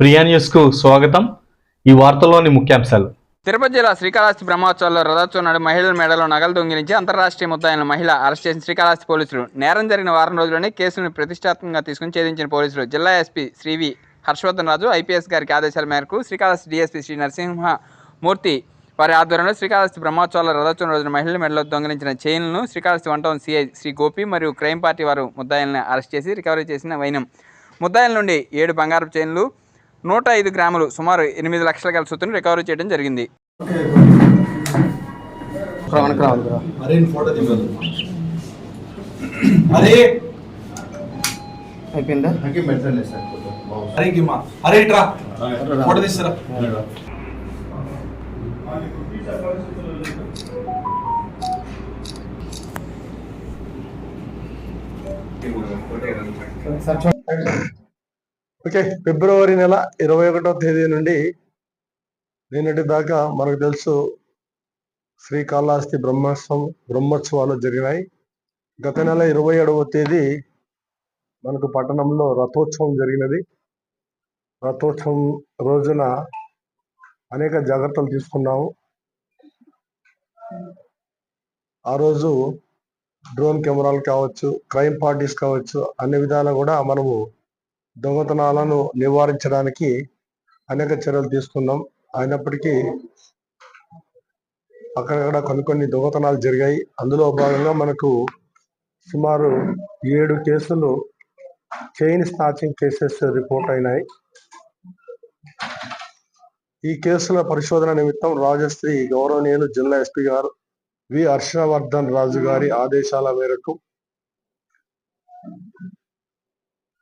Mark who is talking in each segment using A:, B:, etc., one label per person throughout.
A: ప్రియా న్యూస్కు స్వాగతం. ఈ వార్తల్లోని ముఖ్యాంశాలు.
B: తిరుపతి జిల్లా శ్రీకాళహస్తి బ్రహ్మోత్సవాల్లో రథోత్సవం నాడు మహిళల మెడలో నగలు దొంగిలించి అంతర్రాష్ట్రీయ ముద్దాయిన మహిళ అరెస్ట్ చేసిన శ్రీకాళహస్తి పోలీసులు. నేరం జరిగిన వారం రోజుల్లోనే కేసును ప్రతిష్టాత్మకంగా తీసుకుని ఛేదించిన పోలీసులు. జిల్లా ఎస్పీ శ్రీవి హర్షవర్ధన్ రాజు ఐపీఎస్ గారికి ఆదేశాల మేరకు శ్రీకాళహస్తి డీఎస్పీ శ్రీ నరసింహమూర్తి వారి ఆధ్వర్యంలో శ్రీకాళహస్తి బ్రహ్మోత్సవాల రథోత్సవం రోజున మహిళల మెడలో దొంగిలించిన చైన్లను Srikalahasti one town CI Sri Gopi మరియు క్రైమ్ పార్టీ వారు ముద్దాయిలను అరెస్ట్ చేసి రికవరీ చేసిన వైనం. ముద్దాయిల నుండి ఏడు బంగారు చైన్లు నూట ఐదు గ్రాములు సుమారు ఎనిమిది లక్షల గల సొత్తును రికవరీ చేయడం జరిగింది.
C: సార్
D: ఓకే ఫిబ్రవరి నెల ఇరవై ఒకటో తేదీ నుండి నిన్నటి దాకా మనకు తెలుసు శ్రీకాళహస్తి బ్రహ్మోత్సవం బ్రహ్మోత్సవాలు జరిగినాయి. గత నెల ఇరవై ఏడవ తేదీ మనకు పట్టణంలో రథోత్సవం జరిగినది. రథోత్సవం రోజున అనేక జాగ్రత్తలు తీసుకున్నాము. ఆ రోజు డ్రోన్ కెమెరాలు కావచ్చు క్రైమ్ పార్టీస్ కావచ్చు అన్ని విధాలు కూడా మనము దొంగతనాలను నివారించడానికి అనేక చర్యలు తీసుకున్నాం. అయినప్పటికీ అక్కడక్కడ కొన్ని కొన్ని దొంగతనాలు జరిగాయి. అందులో భాగంగా మనకు సుమారు ఏడు కేసులు చైన్ స్నాచింగ్ కేసెస్ రిపోర్ట్ అయినాయి. ఈ కేసుల పరిశోధన నిమిత్తం రాజశ్రీ గౌరవనీయులు జిల్లా ఎస్పీ గారు వి హర్షవర్ధన్ రాజు గారి ఆదేశాల మేరకు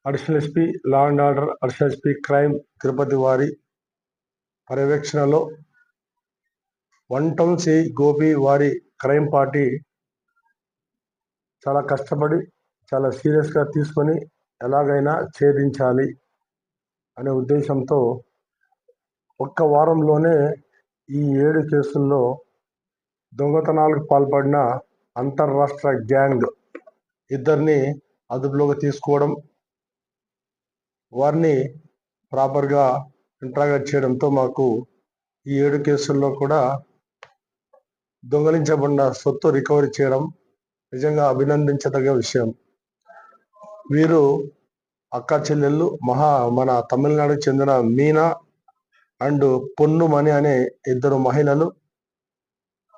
D: additional SP law and order additional SP crime Tirupati వారి పర్యవేక్షణలో వన్ టౌన్ సి గోపి వారి క్రైమ్ పార్టీ చాలా కష్టపడి చాలా సీరియస్గా తీసుకొని ఎలాగైనా ఛేదించాలి అనే ఉద్దేశంతో ఒక్క వారంలోనే ఈ ఏడు కేసుల్లో దొంగతనాలకు పాల్పడిన అంతర్రాష్ట్ర గ్యాంగ్ ఇద్దరిని అదుపులోకి తీసుకోవడం వారిని ప్రాపర్గా ఇంట్రాగేట్ చేయడంతో మాకు ఈ ఏడు కేసుల్లో కూడా దొంగలించబడిన సొత్తు రికవరీ చేయడం నిజంగా అభినందించదగ్గ విషయం. వీరు అక్క చెల్లెళ్ళు మహా మన తమిళనాడుకు చెందిన మీనా అండ్ పొన్నుమణి అనే ఇద్దరు మహిళలు.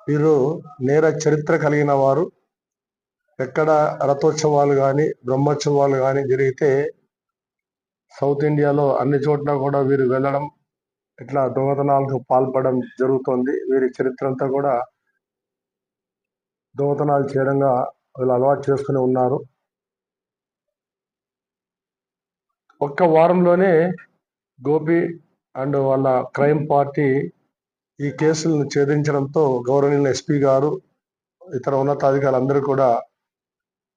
D: వీరు నేర చరిత్ర కలిగిన వారు. ఎక్కడ రథోత్సవాలు కానీ బ్రహ్మోత్సవాలు కానీ జరిగితే సౌత్ ఇండియాలో అన్ని చోట్ల కూడా వీరు వెళ్ళడం ఇట్లా దొంగతనాలకు పాల్పడడం జరుగుతోంది. వీరి చరిత్ర అంతా కూడా దొంగతనాలు చేయడంగా వీళ్ళు అలవాటు చేసుకుని ఉన్నారు. ఒక్క వారంలోనే గోపి అండ్ వాళ్ళ క్రైమ్ పార్టీ ఈ కేసులను ఛేదించడంతో గౌరవనీయుల ఎస్పీ గారు ఇతర ఉన్నతాధికారులు అందరూ కూడా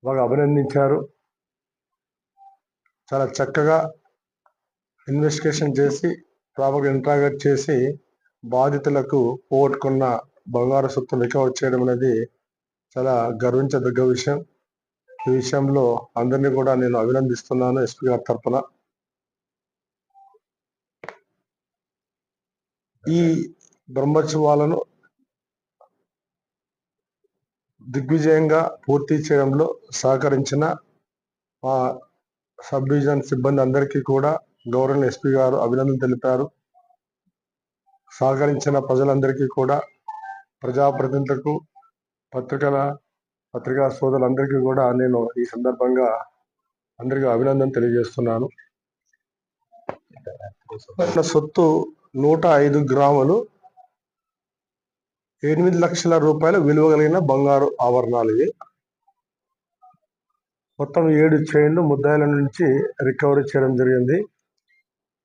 D: బాగా అభినందించారు. చాలా చక్కగా ఇన్వెస్టిగేషన్ చేసి ప్రాపర్గా ఇంట్రాగేట్ చేసి బాధితులకు పోగొట్టుకున్న బంగారు సొత్తును రికవర్ చేయడం అనేది చాలా గర్వించదగ్గ విషయం. ఈ విషయంలో అందరినీ కూడా నేను అభినందిస్తున్నాను ఎస్పీ గారి తరఫున ఈ బ్రహ్మోత్సవాలను దిగ్విజయంగా పూర్తి చేయడంలో సహకరించిన మా సబ్ డివిజన్ సిబ్బంది అందరికీ కూడా గవర్నర్ ఎస్పీ గారు అభినందన తెలిపారు సహకరించిన ప్రజలందరికీ కూడా ప్రజాప్రతినిధులకు పత్రికల పత్రికా సోదరులందరికీ కూడా నేను ఈ సందర్భంగా అందరికీ అభినందన తెలియజేస్తున్నాను. సొత్తు నూట ఐదు గ్రాములు ఎనిమిది లక్షల రూపాయల విలువ కలిగిన బంగారు ఆభరణాలు ఇవి. మొత్తం ఏడు చైన్లు ముద్దాయిల నుంచి రికవరీ చేయడం జరిగింది.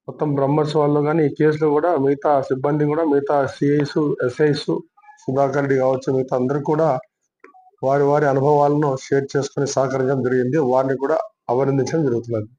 D: మొత్తం బ్రహ్మర్స్ వాళ్ళు కానీ ఈ కేసులో కూడా మిగతా సిబ్బంది కూడా మిగతా సిఐస్ ఎస్ఐస్ సుధాకర్ రెడ్డి కావచ్చు మిగతా అందరూ కూడా వారి వారి అనుభవాలను షేర్ చేసుకుని సహకరించడం జరిగింది. వారిని కూడా అభినందించడం జరుగుతున్నది.